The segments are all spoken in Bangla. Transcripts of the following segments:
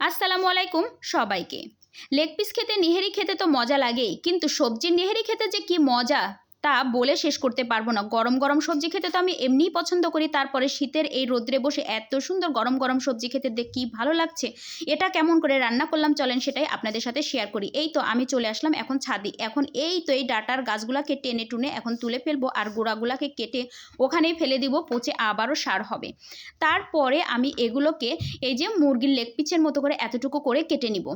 আসসালামু আলাইকুম সবাইকে। লেগ পিস খেতে নেহেরি খেতে তো মজা লাগেই, কিন্তু সবজির নেহেরি খেতে যে কি মজা? তা বলে শেষ করতে পারব না। গরম গরম সবজি খেতে তো আমি এমনিই পছন্দ করি। তারপরে শীতের এই রোদ্রে বসে এত সুন্দর গরম গরম সবজি খেতে দেখ কি ভালো লাগছে। এটা কেমন করে রান্না করলাম চলেন সেটাই আপনাদের সাথে শেয়ার করি। এই তো আমি চলে আসলাম এখন ছাদি। এখন এই তো এই ডাটার গাছগুলাকে টেনে টুনে এখন তুলে ফেলব আর গোড়াগুলাকে কেটে ওখানেই ফেলে দিব, পচে আবারও সার হবে। তারপরে আমি এগুলোকে এই যে মুরগির লেগ পিচের মতো করে এতটুকু করে কেটে নিব।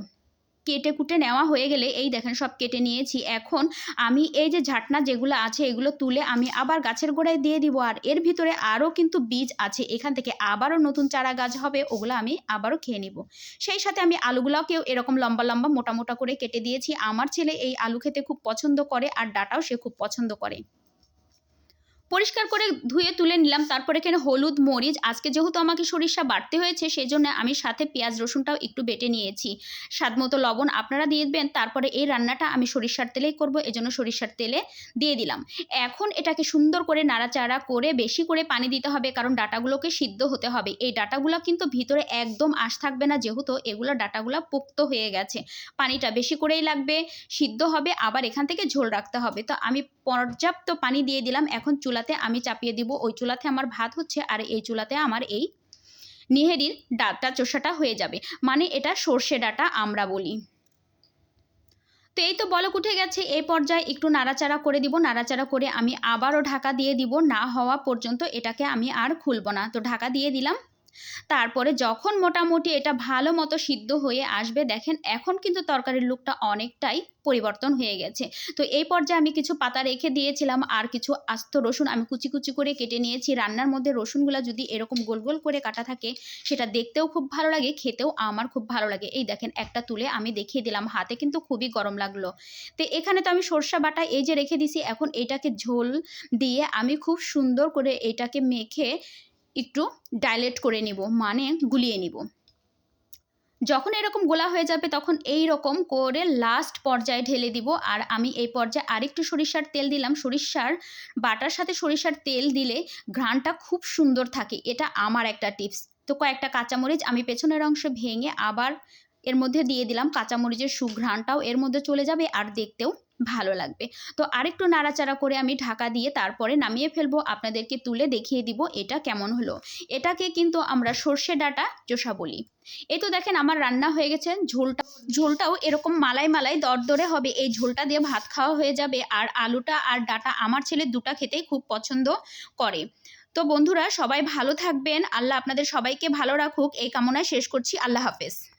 কেটে কুটে নেওয়া হয়ে গেলে, এই দেখেন সব কেটে নিয়েছি। এখন আমি এই যে ঝাটনা যেগুলো আছে, এগুলো তুলে আমি আবার গাছের গোড়ায় দিয়ে দিব। আর এর ভিতরে আরও কিন্তু বীজ আছে। এখান থেকে আবারও নতুন চারা গাছ হবে, ওগুলো আমি আবারও খেয়ে নিব। সেই সাথে আমি আলুগুলোকেও এরকম লম্বা লম্বা মোটা মোটা করে কেটে দিয়েছি। আমার ছেলে এই আলু খেতে খুব পছন্দ করে, আর ডাটাও সে খুব পছন্দ করে। পরিষ্কার করে ধুয়ে তুলে নিলাম। তারপরে এখানে হলুদ, মরিচ। আজকে যেহেতু আমাকে সরিষা বাড়তে হয়েছে সেই জন্য আমি সাথে পেঁয়াজ, রসুনটাও একটু বেটে নিয়েছি। স্বাদ মতো লবণ আপনারা দিয়ে দেবেন। তারপরে এই রান্নাটা আমি সরিষার তেলেই করব, এজন্য সরিষার তেলে দিয়ে দিলাম। এখন এটাকে সুন্দর করে নাড়াচাড়া করে বেশি করে পানি দিতে হবে, কারণ ডাটাগুলোকে সিদ্ধ হতে হবে। এই ডাটাগুলো কিন্তু ভিতরে একদম আশ থাকবে না, যেহেতু এগুলো ডাটাগুলো পোক্ত হয়ে গেছে। পানিটা বেশি করেই লাগবে, সিদ্ধ হবে, আবার এখান থেকে ঝোল রাখতে হবে। তো আমি পর্যাপ্ত পানি দিয়ে দিলাম। এখন চুলাতে আমি চাপিয়ে দিব। ওই চুলাতে আমার ভাত হচ্ছে আর এই চুলাতে আমার এই নিহেরির ডাটা চোষাটা হয়ে যাবে। মানে এটা সর্ষে ডাটা আমরা বলি। তো এই তো বলক উঠে গেছে। এই পর্যায়ে একটু নাড়াচাড়া করে দিব। নাড়াচাড়া করে আমি আবারও ঢাকা দিয়ে দিব। না হওয়া পর্যন্ত এটাকে আমি আর খুলব না। তো ঢাকা দিয়ে দিলাম। তারপরে যখন মোটামুটি এটা ভালো মতো সিদ্ধ হয়ে আসবে, দেখেন এখন কিন্তু তরকারির লুকটা অনেকটাই পরিবর্তন হয়ে গেছে। তো এই পর্যায়ে আমি কিছু পাতা রেখে দিয়েছিলাম আর কিছু আস্ত রসুন আমি কুচি কুচি করে কেটে নিয়েছি। রান্নার মধ্যে রসুনগুলো যদি এরকম গোল গোল করে কাটা থাকে, সেটা দেখতেও খুব ভালো লাগে, খেতেও আমার খুব ভালো লাগে। এই দেখেন একটা তুলে আমি দেখিয়ে দিলাম, হাতে কিন্তু খুবই গরম লাগল। তো এখানে তো আমি সর্ষা বাটা এই যে রেখে দিছি, এখন এটাকে ঝোল দিয়ে আমি খুব সুন্দর করে এটাকে মেখে একটু ডাইলেট করে নিব মানে গুলিয়ে নিব। যখন এরকম গোলা হয়ে যাবে, তখন এই রকম করে লাস্ট পর্যায়ে ঢেলে দিব। আর আমি এই পর্যায়ে আরেকটু সরিষার তেল দিলাম। সরিষার বাটার সাথে সরিষার তেল দিলে ঘ্রাণটা খুব সুন্দর থাকে। এটা আমার একটা টিপস তো কয়েকটা কাঁচামরিচ আমি পেছনের অংশ ভেঙে আবার এর মধ্যে দিয়ে দিলাম। কাঁচামরিচের সুঘ্রাণটাও এর মধ্যে চলে যাবে আর দেখতেও ভালো লাগবে। তো আরেকটু নাড়াচাড়া করে আমি ঢাকা দিয়ে তারপরে নামিয়ে ফেলব। আপনাদেরকে তুলে দেখিয়ে দিব এটা কেমন হলো। এটাকে কিন্তু আমরা সর্ষে ডাটা চোষা বলি। এই তো দেখেন আমার রান্না হয়ে গেছে। ঝোলটা, ঝোলটাও এরকম মালাই মালাই দরদরে হবে। এই ঝোলটা দিয়ে ভাত খাওয়া হয়ে যাবে। আর আলুটা আর ডাটা আমার ছেলে দুটা খেতেই খুব পছন্দ করে। তো বন্ধুরা সবাই ভালো থাকবেন। আল্লাহ আপনাদের সবাইকে ভালো রাখুক। এই কামনায় শেষ করছি। আল্লাহ হাফেজ।